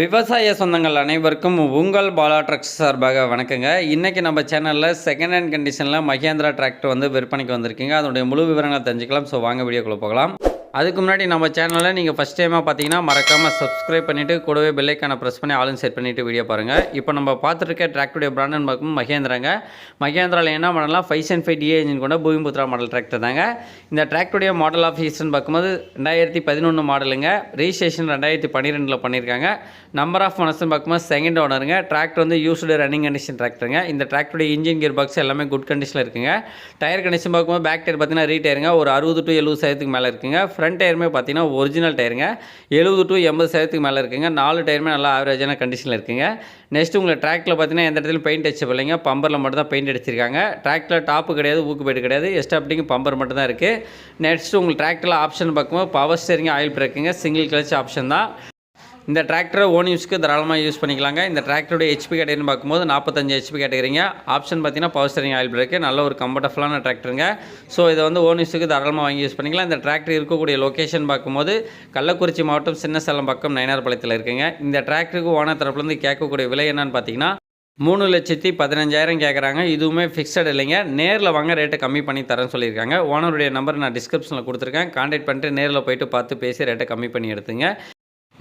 விவசாய சொந்தங்கள் அனைவருக்கும் உங்கள் பாலா ட்ரக்ஸ் சார்பாக வணக்கங்க. இன்றைக்கி நம்ம சேனலில் செகண்ட் ஹேண்ட் கண்டிஷனில் மகேந்திரா டிராக்டர் வந்து விற்பனைக்கு வந்திருக்கீங்க. அதனுடைய முழு விவரங்களை தெரிஞ்சுக்கலாம். ஸோ வாங்க வீடியோக்குள்ளே போகலாம். அதுக்கு முன்னாடி நம்ம சேனலில் நீங்கள் ஃபஸ்ட் டைமாக பார்த்தீங்கன்னா மறக்காமல் சப்ஸ்கிரைப் பண்ணிவிட்டு கூடவே பெல்லைக்கான ப்ரெஸ் பண்ணி ஆளும் செட் பண்ணிவிட்டு வீடியோ பாருங்கள் இப்போ நம்ம பார்த்துருக்க டிராக்டருடைய பிராண்ட்னு பார்க்கும் மகேந்திராங்க. மகேந்திராவில் என்ன பண்ணலாம் five Sen five DI engine கொண்ட பூமிபுத்ரா மாடல் டிராக்டர் தாங்க. இந்த டிராக்டருடைய மாடல் ஆஃப் ஹீஸ்ட்னு பார்க்கும்போது ரெண்டாயிரத்தி பதினொன்று மாடலுங்க ரிஜிஸ்ட்ரேஷன் ரெண்டாயிரத்தி பன்னிரெண்டில் பண்ணியிருக்காங்க நம்பர் ஆஃப் மனசுன்னு பார்க்கும்போது செகண்ட் ஓனருங்க டிராக்டர் வந்து யூஸ்டு ரன்னிங் கண்டிஷன் டிராக்டருங்க இந்த டிராக்டருடைய இன்ஜின் கியர் பாக்ஸ் எல்லாமே குட் கண்டிஷனில் இருக்குங்க. டயர் கண்டிஷன் பார்க்கும்போது பேக் டயர் பார்த்தீங்கன்னா ஆயிருங்க ஒரு அறுபது டு எழுபது சதவீதத்துக்கு மேலே இருக்குங்க. ஃப்ரண்ட் டயருமே பார்த்தீங்கன்னா ஒரிஜினல் டயருங்க எழுபது டு எண்பது சதவீதத்துக்கு மேலே இருக்குங்க. நாலு டயருமே நல்லா ஆவரேஜான கண்டிஷனில் இருக்குங்க. நெக்ஸ்ட் உங்களை ட்ராக்ல பார்த்தீங்கன்னா எந்த இடத்துலையும் பெயிண்ட் அடிச்ச இல்லைங்க. பம்பரில் மட்டும் தான் பெயிண்ட் அடிச்சிருக்காங்க. ட்ராக்ல டாப்பு கிடையாது ஊக்கு பெயிட் கிடையாது. எஸ்டாப்டிங் பம்பர் மட்டும் தான் இருக்குது நெக்ஸ்ட் உங்களுக்கு ட்ராக்டில் ஆப்ஷன் பார்க்கும்போது பவர் ஸ்டேரிங் ஆயில் பிரேக்குங்க சிங்கிள் கிளச் ஆப்ஷன் தான். இந்த டிராக்டரை ஓன் யூஸ்க்கு தாராளமாக யூஸ் பண்ணிக்கலாங்க. இந்த டிராக்டருடைய ஹெச்பி கேட்டகரின்னு பார்க்கும்போது நாற்பத்தஞ்சு ஹெச்பி கேட்டகரிங்க. ஆப்ஷன் பார்த்தீங்கன்னா பவர் ஸ்டேரிங் ஆயில் பிரேக்கு நல்ல ஒரு கம்ஃபர்டபுளான டிராக்டருங்க. ஸோ இதை வந்து ஓன் யூஸுக்கு தாராளமாக வாங்கி யூஸ் பண்ணிக்கலாம். இந்த டிராக்டர் இருக்கக்கூடிய லொக்கேஷன் பார்க்கும்போது கள்ளக்குறிச்சி மாவட்டம் சின்ன சேலம் பக்கம் நயனார்பாளையத்தில் இருக்குங்க. இந்த டிராக்டருக்கு ஓனர் தரப்புலேருந்து கேட்கக்கூடிய விலை என்னன்னு பார்த்தீங்கன்னா மூணு லட்சத்தி பதினஞ்சாயிரம் கேட்குறாங்க. இதுவுமே ஃபிக்ஸட் இல்லைங்க. நேரில் வாங்க ரேட்டை கம்மி பண்ணி தரேன்னு சொல்லியிருக்காங்க. ஓனருடைய நம்பர் நான் டிஸ்கிரிப்ஷனில் கொடுத்துருக்கேன். கான்டாக்ட் பண்ணிட்டு நேரில் போயிட்டு பார்த்து பேசி ரேட்டை கம்மி பண்ணி எடுத்துங்க.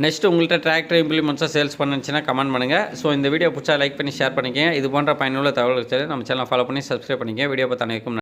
நெக்ஸ்ட் உங்கள்கிட்ட டிராக்டர் இம்ப்ளிமெண்ட்ஸாக சேல்ஸ் பண்ணுச்சுன்னா கமெண்ட் பண்ணுங்கள் ஸோ இந்த வீடியோ பிடிச்சா லைக் பண்ணி ஷேர் பண்ணிக்கங்க. இது போன்ற பயனுள்ள தகவல்கள் நம்ம சேனல் ஃபாலோ பண்ணி சப்ஸ்கிரைப் பண்ணிக்கங்க. வீடியோ பார்த்து அனைவருக்கும்